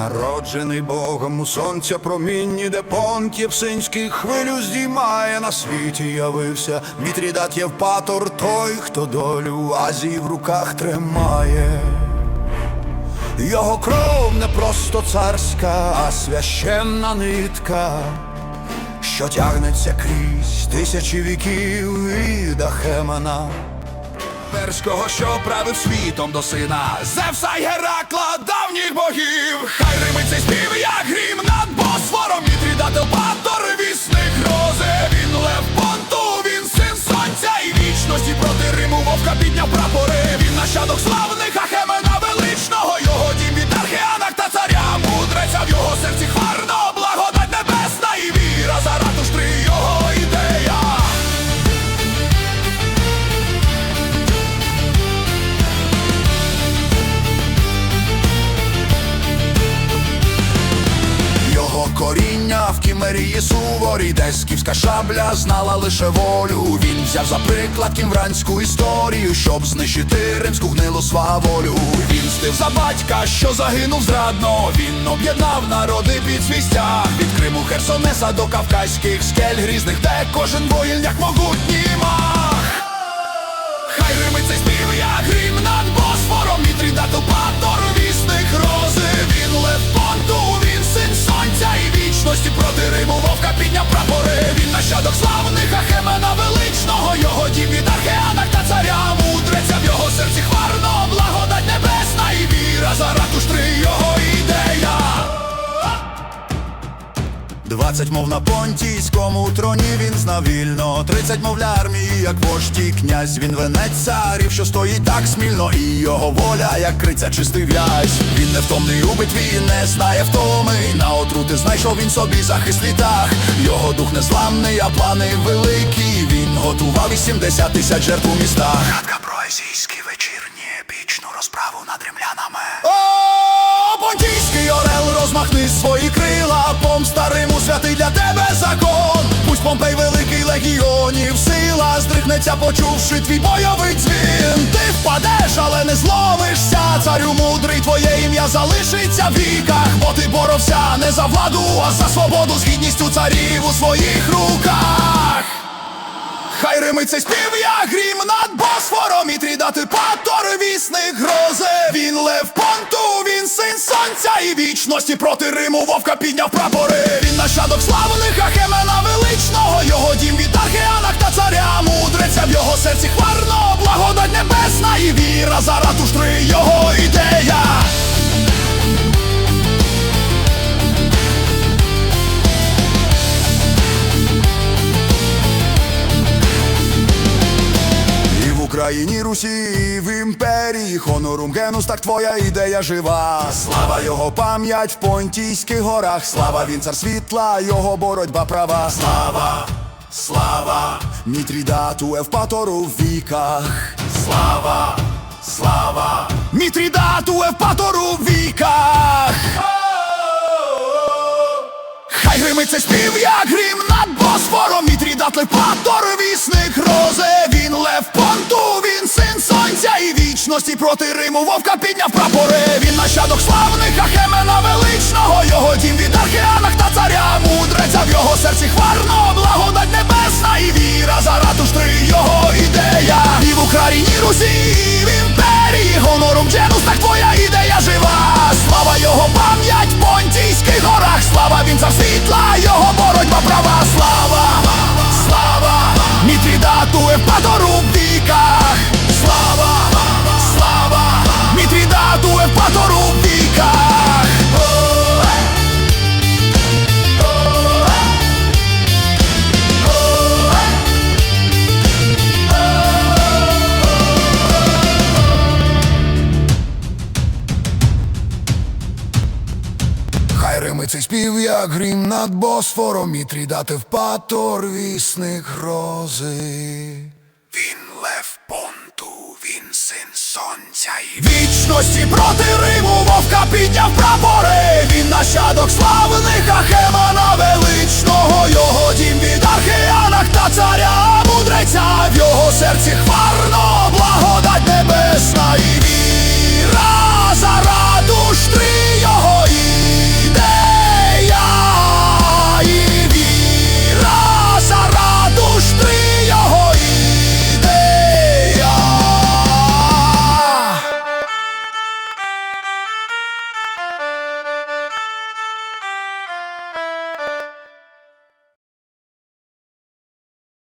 Народжений Богом у сонця промінні, де понт Євсинський хвилю здіймає на світі явився Мітрідат Євпатор, той, хто долю Азії в руках тримає. Його кров не просто царська, а священна нитка, що тягнеться крізь тисячі віків від Ахемана. Перського, що правив світом до сина. Зевса й Геракла, давніх богів. Хай римить цей спів, як грім над Босфором. Мітрідател Патор, вісник рози коріння в кімерії суворі, де скіфська шабля знала лише волю. Він взяв за приклад кімвранську історію, щоб знищити римську гнилу сваволю. Він стив за батька, що загинув зрадно. Він об'єднав народи під свій стяг від Криму Херсонеса до кавказьких скель грізних, де кожен воїн як могутній мах. Хай римить цей спів, як грім над Босфором Двадцять мов на понтійському троні він знав вільно. Тридцять мов для армії, як вождь і князь. Він венець царів, що стоїть так смільно. І його воля, як криця чистий в'язь. Він невтомний у битві, не знає втоми. На отрути знайшов він собі захист літах. Його дух незламний, а плани великі. Він готував 80 тисяч жертв у містах розмахни свої крила, помста Риму святий для тебе закон. Пусть Помпей великий легіонів сила здригнеться, почувши твій бойовий дзвін. Ти впадеш, але не зломишся. Царю мудрий, твоє ім'я залишиться в віках, бо ти боровся не за владу, а за свободу з гідністю царів у своїх руках. Хай римить цей спів, як грім над Босфором І трідати патор вісник грози Він лев понту, син сонця і вічності Проти Риму. Вовка підняв прапори. Він нащадок славних Україні, Русі, в імперії Хонорум генус, так твоя ідея жива. Слава його пам'ять в Понтійських горах. Слава він цар світла, його боротьба права. Слава, слава, Мітрідату Евпатору в віках. Слава, слава, Мітрідату Евпатору в віках. Хай гримить цей спів, як грім над Босфором Мітрідатли патор, вісник рози вічності Проти Риму. Вовка підняв прапори. Він нащадок славних Ахемена величного. Його дім від археанах та царя. Мудреця в його серці хварно Рими цей спів, як грім над Босфором І трідати в патор вісник грози. Він лев понту, він син сонця і вічності проти Риму. Вовка підняв прапори Він нащадок славних Ахемана величного Його дім від архіанах та